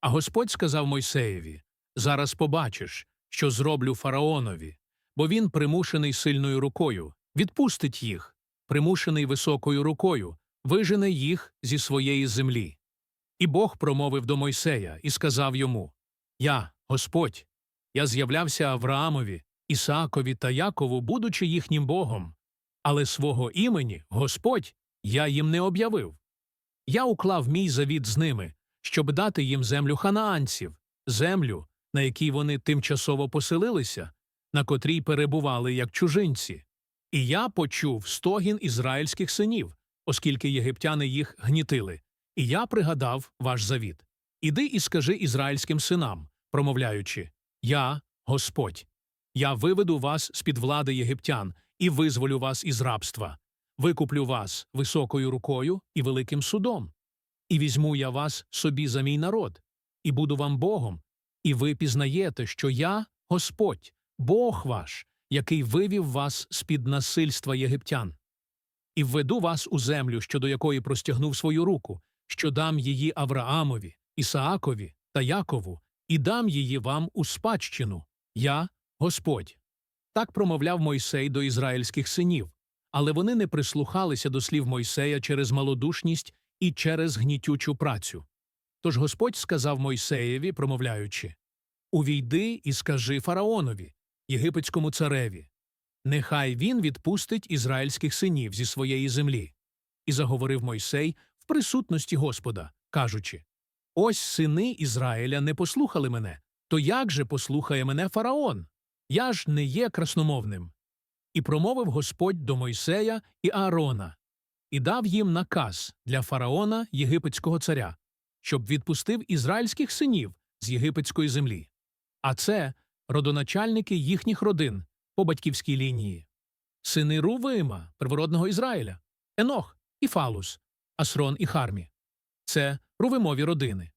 А Господь сказав Мойсеєві Зараз побачиш, що зроблю фараонові, бо він примушений сильною рукою, відпустить їх, примушений високою рукою, вижене їх зі своєї землі. І Бог промовив до Мойсея і сказав йому Я, Господь, я з'являвся Авраамові, Ісаакові та Якову, будучи їхнім Богом, але свого імені, Господь, я їм не об'явив. Я уклав мій завіт з ними, щоб дати їм землю ханаанців, землю, на якій вони тимчасово поселилися, на котрій перебували як чужинці. І я почув стогін ізраїльських синів, оскільки єгиптяни їх гнітили. І я пригадав ваш завіт. Іди і скажи ізраїльським синам, промовляючи Я, Господь, я виведу вас з під влади єгиптян і визволю вас із рабства, викуплю вас високою рукою і великим судом. І візьму я вас собі за мій народ, і буду вам Богом, і ви пізнаєте, що я Господь, Бог ваш, який вивів вас з під насильства єгиптян. І введу вас у землю, щодо якої простягнув свою руку, що дам її Авраамові, Ісаакові та Якову, і дам її вам у спадщину. Я Господь. Так промовляв Мойсей до ізраїльських синів, але вони не прислухалися до слів Мойсея через малодушність і через гнітючу працю. Тож Господь сказав Мойсеєві, промовляючи Увійди і скажи фараонові, єгипетському цареві, нехай він відпустить ізраїльських синів зі своєї землі. І заговорив Мойсей в присутності Господа, кажучи Ось сини Ізраїля не послухали мене, то як же послухає мене фараон? Я ж не є красномовним. І промовив Господь до Мойсея і Аарона, і дав їм наказ для фараона єгипетського царя, щоб відпустив ізраїльських синів з єгипетської землі. А це родоначальники їхніх родин по батьківській лінії. Сини Рувима, первородного Ізраїля, Енох і Фалус, Асрон і Хармі. Це Рувимові родини.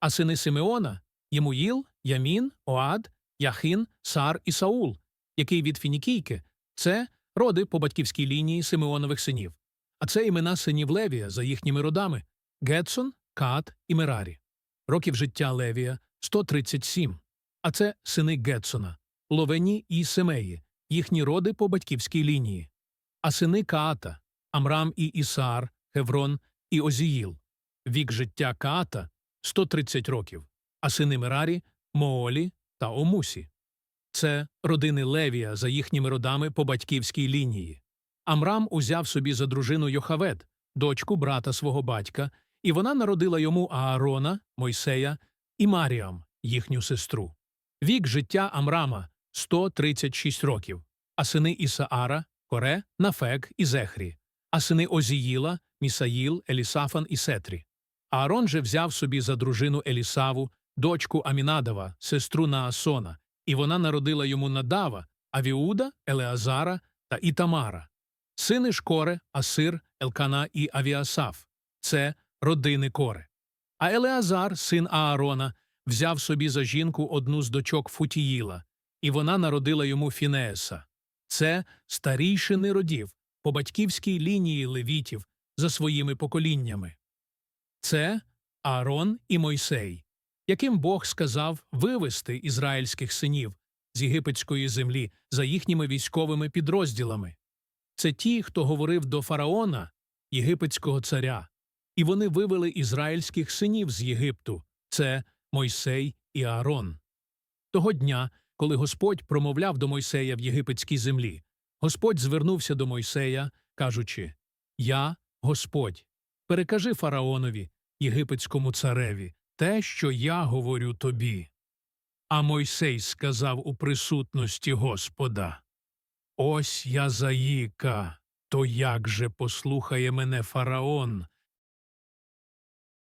А сини Симеона Ємуїл, Ямін, Оад, Яхин, Сар і Саул, який від Фінікійки, це роди по батьківській лінії Симеонових синів. А це імена синів Левія за їхніми родами Гетсон, Каат і Мерарі. Років життя Левія 137. А це сини Гетсона, Ловені і Семеї, їхні роди по батьківській лінії. А сини Каата Амрам і Ісаар, Хеврон і Озіїл. Вік життя Каата 130 років, а сини Мерарі Моолі та Омусі. Це родини Левія за їхніми родами по батьківській лінії. Амрам узяв собі за дружину Йохавед, дочку брата свого батька, і вона народила йому Аарона, Мойсея і Маріам, їхню сестру. Вік життя Амрама 136 років, а сини Ісаара, Коре, Нафек і Зехрі, а сини Озіїла, Місаїл, Елісафан і Сетрі. Аарон же взяв собі за дружину Елісаву, дочку Амінадава, сестру Наасона, і вона народила йому Надава, Авіуда, Елеазара та Ітамара. Сини ж Коре, Асир, Елкана і Авіасаф це родини Коре. А Елеазар, син Аарона, взяв собі за жінку одну з дочок Футіїла, і вона народила йому Фінееса. Це старійшини родів по батьківській лінії левітів за своїми поколіннями. Це Аарон і Мойсей, яким Бог сказав вивести ізраїльських синів з єгипетської землі за їхніми військовими підрозділами. Це ті, хто говорив до фараона, єгипетського царя, і вони вивели ізраїльських синів з Єгипту це Мойсей і Аарон. Того дня, коли Господь промовляв до Мойсея в єгипетській землі, Господь звернувся до Мойсея, кажучи Я, Господь, перекажи фараонові, єгипетському цареві, те, що я говорю тобі. А Мойсей сказав у присутності Господа Ось я заїка, то як же послухає мене фараон,